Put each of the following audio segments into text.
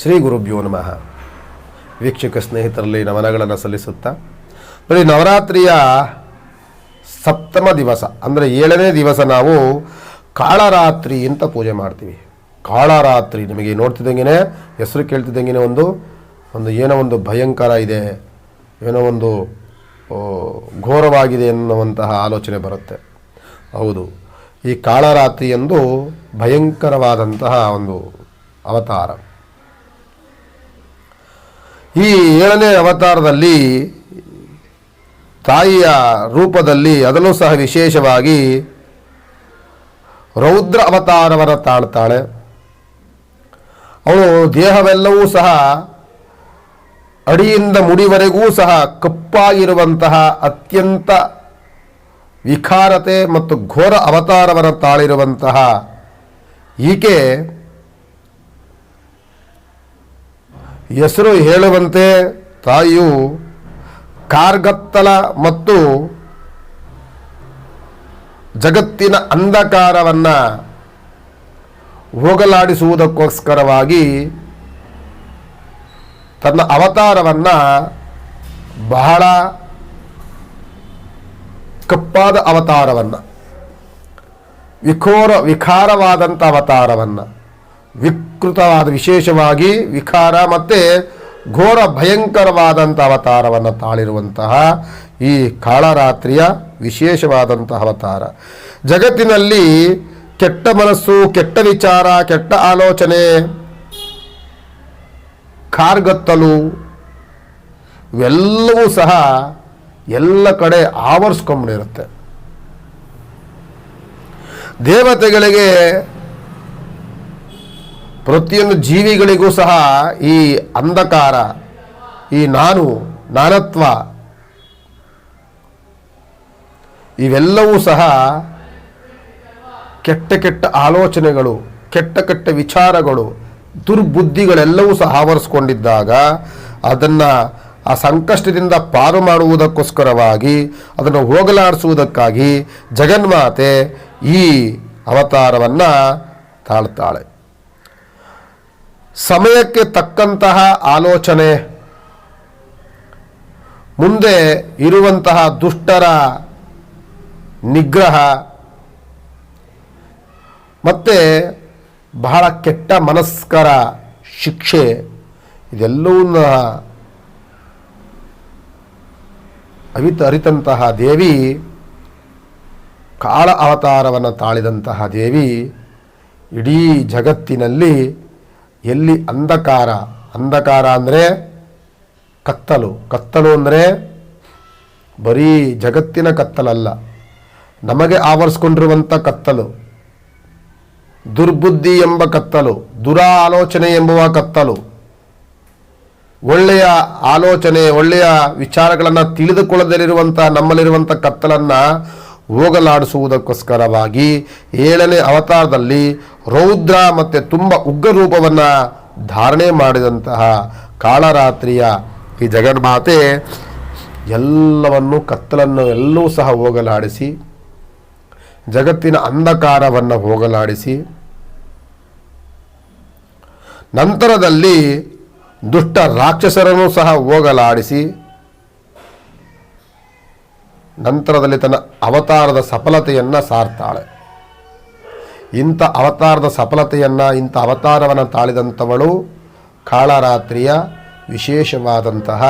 ಶ್ರೀ ಗುರುಭ್ಯೋ ನಮಃ. ವೀಕ್ಷಕ ಸ್ನೇಹಿತರಲ್ಲಿ ನಮನಗಳನ್ನು ಸಲ್ಲಿಸುತ್ತಾ ಬರೀ ನವರಾತ್ರಿಯ ಸಪ್ತಮ ದಿವಸ, ಅಂದರೆ ಏಳನೇ ದಿವಸ ನಾವು ಕಾಳರಾತ್ರಿ ಅಂತ ಪೂಜೆ ಮಾಡ್ತೀವಿ. ಕಾಳರಾತ್ರಿ ನಿಮಗೆ ನೋಡ್ತಿದ್ದಂಗೆ ಹೆಸರು ಕೇಳ್ತಿದ್ದಂಗೆ ಒಂದು ಒಂದು ಏನೋ ಒಂದು ಭಯಂಕರ ಇದೆ, ಏನೋ ಒಂದು ಘೋರವಾಗಿದೆ ಎನ್ನುವಂತಹ ಆಲೋಚನೆ ಬರುತ್ತೆ. ಹೌದು, ಈ ಕಾಳರಾತ್ರಿ ಎಂದು ಭಯಂಕರವಾದಂತಹ ಒಂದು ಅವತಾರ. ಈ ಏಳನೇ ಅವತಾರದಲ್ಲಿ ತಾಯಿಯ ರೂಪದಲ್ಲಿ ಅದನ್ನು ಸಹ ವಿಶೇಷವಾಗಿ ರೌದ್ರ ಅವತಾರವನ್ನು ತಾಳ್ತಾಳೆ. ಅವಳು ದೇಹವೆಲ್ಲವೂ ಸಹ ಅಡಿಯಿಂದ ಮುಡಿವರೆಗೂ ಸಹ ಕಪ್ಪಾಗಿರುವಂತಹ ಅತ್ಯಂತ ವಿಕಾರತೆ ಮತ್ತು ಘೋರ ಅವತಾರವನ್ನು ತಾಳಿರುವಂತಹ ಈಕೆ ಹೆಸರು ಹೇಳುವಂತೆ ತಾಯಿಯು ಕಾರ್ಗತ್ತಲ ಮತ್ತು ಜಗತ್ತಿನ ಅಂಧಕಾರವನ್ನು ಹೋಗಲಾಡಿಸುವುದಕ್ಕೋಸ್ಕರವಾಗಿ ತನ್ನ ಅವತಾರವನ್ನು ಬಹಳ ಕಪ್ಪಾದ ಅವತಾರವನ್ನು, ವಿಖೋರ ವಿಖಾರವಾದಂಥ ಅವತಾರವನ್ನು ವಿಕೃತವಾದ ವಿಶೇಷವಾಗಿ ವಿಕಾರ ಮತ್ತು ಘೋರ ಭಯಂಕರವಾದಂಥ ಅವತಾರವನ್ನು ತಾಳಿರುವಂತಹ ಈ ಕಾಳರಾತ್ರಿಯ ವಿಶೇಷವಾದಂತಹ ಅವತಾರ. ಜಗತ್ತಿನಲ್ಲಿ ಕೆಟ್ಟ ಮನಸ್ಸು, ಕೆಟ್ಟ ವಿಚಾರ, ಕೆಟ್ಟ ಆಲೋಚನೆ, ಕಾರ್ಗತ್ತಲು ಇವೆಲ್ಲವೂ ಸಹ ಎಲ್ಲ ಕಡೆ ಆವರಿಸ್ಕೊಂಬಿಡಿರುತ್ತೆ ದೇವತೆಗಳಿಗೆ ಪ್ರತಿಯೊಂದು ಜೀವಿಗಳಿಗೂ ಸಹ ಈ ಅಂಧಕಾರ, ಈ ನಾನು, ನಾನತ್ವ, ಇವೆಲ್ಲವೂ ಸಹ ಕೆಟ್ಟ ಕೆಟ್ಟ ಆಲೋಚನೆಗಳು, ಕೆಟ್ಟ ಕೆಟ್ಟ ವಿಚಾರಗಳು, ದುರ್ಬುದ್ಧಿಗಳೆಲ್ಲವೂ ಸಹ ಆವರಿಸ್ಕೊಂಡಿದ್ದಾಗ ಅದನ್ನು ಆ ಸಂಕಷ್ಟದಿಂದ ಪಾರು ಮಾಡುವುದಕ್ಕೋಸ್ಕರವಾಗಿ, ಅದನ್ನು ಹೋಗಲಾಡಿಸುವುದಕ್ಕಾಗಿ ಜಗನ್ಮಾತೆ ಈ ಅವತಾರವನ್ನು ತಾಳ್ತಾಳೆ. ಸಮಯಕ್ಕೆ ತಕ್ಕಂತಹ ಆಲೋಚನೆ, ಮುಂದೆ ಇರುವಂತಹ ದುಷ್ಟರ ನಿಗ್ರಹ, ಮತ್ತು ಬಹಳ ಕೆಟ್ಟ ಮನಸ್ಕರ ಶಿಕ್ಷೆ, ಇದೆಲ್ಲವನ್ನ ಅವಿತ ಅರಿತಂತಹ ದೇವಿ, ಕಾಳ ಅವತಾರವನ್ನು ತಾಳಿದಂತಹ ದೇವಿ, ಇಡೀ ಜಗತ್ತಿನಲ್ಲಿ ಎಲ್ಲಿ ಅಂಧಕಾರ ಅಂಧಕಾರ ಅಂದರೆ ಕತ್ತಲು. ಕತ್ತಲು ಅಂದರೆ ಬರೀ ಜಗತ್ತಿನ ಕತ್ತಲಲ್ಲ, ನಮಗೆ ಆವರಿಸ್ಕೊಂಡಿರುವಂಥ ಕತ್ತಲು. ದುರ್ಬುದ್ಧಿ ಎಂಬ ಕತ್ತಲು, ದುರಾಲೋಚನೆ ಎಂಬುವ ಕತ್ತಲು. ಒಳ್ಳೆಯ ಆಲೋಚನೆ, ಒಳ್ಳೆಯ ವಿಚಾರಗಳನ್ನು ತಿಳಿದುಕೊಳ್ಳದಲ್ಲಿರುವಂಥ ನಮ್ಮಲ್ಲಿರುವಂಥ ಕತ್ತಲನ್ನು ಹೋಗಲಾಡಿಸುವುದಕ್ಕೋಸ್ಕರವಾಗಿ ಏಳನೇ ಅವತಾರದಲ್ಲಿ ರೌದ್ರ ಮತ್ತು ತುಂಬ ಉಗ್ರ ರೂಪವನ್ನು ಧಾರಣೆ ಮಾಡಿದಂತಹ ಕಾಳರಾತ್ರಿಯ ಈ ಜಗನ್ಮಾತೆ ಎಲ್ಲವನ್ನು ಕತ್ತಲನ್ನು ಎಲ್ಲವೂ ಸಹ ಹೋಗಲಾಡಿಸಿ, ಜಗತ್ತಿನ ಅಂಧಕಾರವನ್ನು ಹೋಗಲಾಡಿಸಿ, ನಂತರದಲ್ಲಿ ದುಷ್ಟ ರಾಕ್ಷಸರನ್ನು ಸಹ ಹೋಗಲಾಡಿಸಿ ನಂತರದಲ್ಲಿ ತನ್ನ ಅವತಾರದ ಸಫಲತೆಯನ್ನು ಸಾರ್ತಾಳೆ. ಇಂಥ ಅವತಾರದ ಸಫಲತೆಯನ್ನು, ಇಂಥ ಅವತಾರವನ್ನು ತಾಳಿದಂಥವಳು ಕಾಳರಾತ್ರಿಯ ವಿಶೇಷವಾದಂತಹ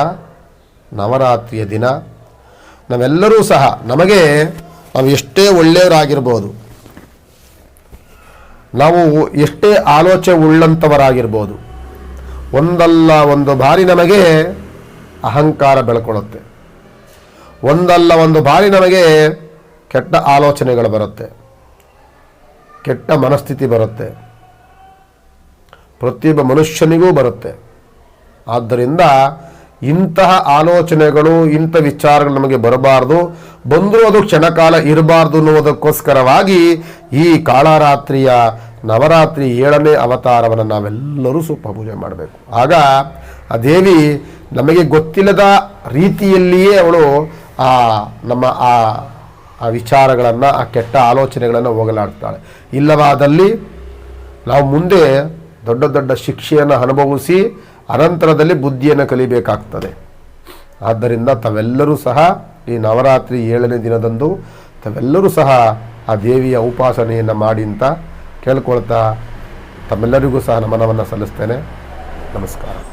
ನವರಾತ್ರಿಯ ದಿನ. ನಾವೆಲ್ಲರೂ ಸಹ ನಮಗೆ ನಾವು ಎಷ್ಟೇ ಒಳ್ಳೆಯವರಾಗಿರ್ಬೋದು, ನಾವು ಎಷ್ಟೇ ಆಲೋಚನೆ ಉಳ್ಳಂಥವರಾಗಿರ್ಬೋದು, ಒಂದಲ್ಲ ಒಂದು ಬಾರಿ ನಮಗೆ ಅಹಂಕಾರ ಬೆಳ್ಕೊಳ್ಳುತ್ತೆ. ಒಂದಲ್ಲ ಒಂದು ಬಾರಿ ನಮಗೆ ಕೆಟ್ಟ ಆಲೋಚನೆಗಳು ಬರುತ್ತೆ. ಕೆಟ್ಟ ಮನಸ್ಥಿತಿ ಬರುತ್ತೆ. ಪ್ರತಿಯೊಬ್ಬ ಮನುಷ್ಯನಿಗೂ ಬರುತ್ತೆ. ಆದ್ದರಿಂದ ಇಂತಹ ಆಲೋಚನೆಗಳು, ಇಂಥ ವಿಚಾರಗಳು ನಮಗೆ ಬರಬಾರ್ದು. ಬಂದರೂ ಅದು ಕ್ಷಣಕಾಲ ಇರಬಾರ್ದು ಅನ್ನುವುದಕ್ಕೋಸ್ಕರವಾಗಿ ಈ ಕಾಳರಾತ್ರಿಯ ನವರಾತ್ರಿ ಏಳನೇ ಅವತಾರವನ್ನು ನಾವೆಲ್ಲರೂ ಸ್ವಲ್ಪ ಪೂಜೆ ಮಾಡಬೇಕು. ಆಗ ಆ ದೇವಿ ನಮಗೆ ಗೊತ್ತಿಲ್ಲದ ರೀತಿಯಲ್ಲಿಯೇ ಅವಳು ಆ, ನಮ್ಮ ಆ ಆ ವಿಚಾರಗಳನ್ನು, ಆ ಕೆಟ್ಟ ಆಲೋಚನೆಗಳನ್ನು ಹೋಗಲಾಡ್ತಾಳೆ. ಇಲ್ಲವಾದಲ್ಲಿ ನಾವು ಮುಂದೆ ದೊಡ್ಡ ದೊಡ್ಡ ಶಿಕ್ಷೆಯನ್ನು ಅನುಭವಿಸಿ, ಅನಂತರದಲ್ಲಿ ಬುದ್ಧಿಯನ್ನು ಕಲಿಬೇಕಾಗ್ತದೆ. ಆದ್ದರಿಂದ ತಾವೆಲ್ಲರೂ ಸಹ ಈ ನವರಾತ್ರಿ ಏಳನೇ ದಿನದಂದು ತಾವೆಲ್ಲರೂ ಸಹ ಆ ದೇವಿಯ ಉಪಾಸನೆಯನ್ನು ಮಾಡಿ ಅಂತ ಕೇಳ್ಕೊಳ್ತಾ ತಮ್ಮೆಲ್ಲರಿಗೂ ಸಹ ನಮನವನ್ನು ಸಲ್ಲಿಸ್ತೇನೆ. ನಮಸ್ಕಾರ.